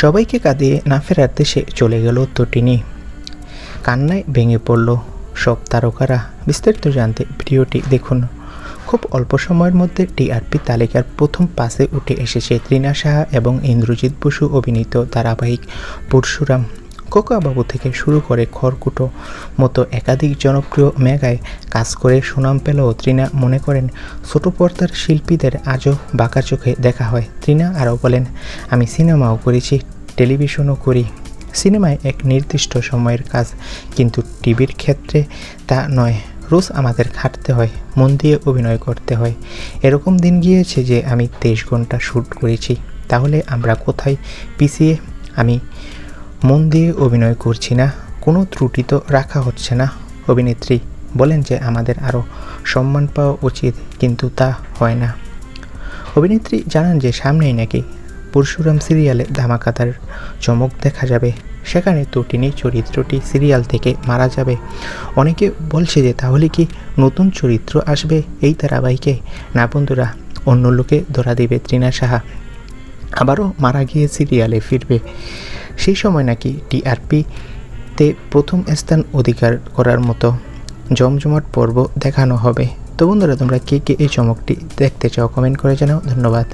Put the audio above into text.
সবাইকে কাঁদিয়ে না ফেরার দেশে চলে গেল তটিনী কান্নায় ভেঙে পড়ল সব তারকারা। বিস্তারিত জানতে ভিডিওটি দেখুন। খুব অল্প সময়ের মধ্যে টিআরপি তালিকার প্রথম পাশে উঠে এসেছে ত্রিনা সাহা এবং ইন্দ্রজিৎ বসু অভিনীত ধারাবাহিক পরশুরাম কোকাবাবু থেকে শুরু করে খড়কুটো মতো একাধিক জনপ্রিয় মেগায় কাজ করে সুনাম পেলেও তৃণা মনে করেন, ছোট পর্দার শিল্পীদের আজও বাঁকা চোখে দেখা হয়। তৃণা আরও বলেন, আমি সিনেমাও করেছি, টেলিভিশনও করি। সিনেমায় এক নির্দিষ্ট সময়ের কাজ, কিন্তু টিভির ক্ষেত্রে তা নয়। রোজ আমাদের খাটতে হয়, মন দিয়ে অভিনয় করতে হয়। এরকম দিন গিয়েছে যে আমি তেইশ ঘণ্টা শ্যুট করেছি। তাহলে আমরা কোথায় পিছিয়ে? আমি মন দিয়ে অভিনয় করছি না, কোনো ত্রুটি তো রাখা হচ্ছে না। অভিনেত্রী বলেন যে আমাদের আরও সম্মান পাওয়া উচিত, কিন্তু তা হয় না। অভিনেত্রী জানান যে সামনেই নাকি পরশুরাম সিরিয়ালে ধামাকাতার চমক দেখা যাবে। সেখানে তটিনী চরিত্রটি সিরিয়াল থেকে মারা যাবে। অনেকে বলছে যে তাহলে কি নতুন চরিত্র আসবে এই ধারাবাহিকে? না বন্ধুরা, অন্য লোকে ধরা দেবে তৃণা সাহা। আবারও মারা গিয়ে সিরিয়ালে ফিরবে। সেই সময় নাকি টিআরপিতে প্রথম স্থান অধিকার করার মতো জমজমাট পর্ব দেখানো হবে। তো বন্ধুরা, তোমরা কে কে এই চমকটি দেখতে চাও কমেন্ট করে জানাও। ধন্যবাদ।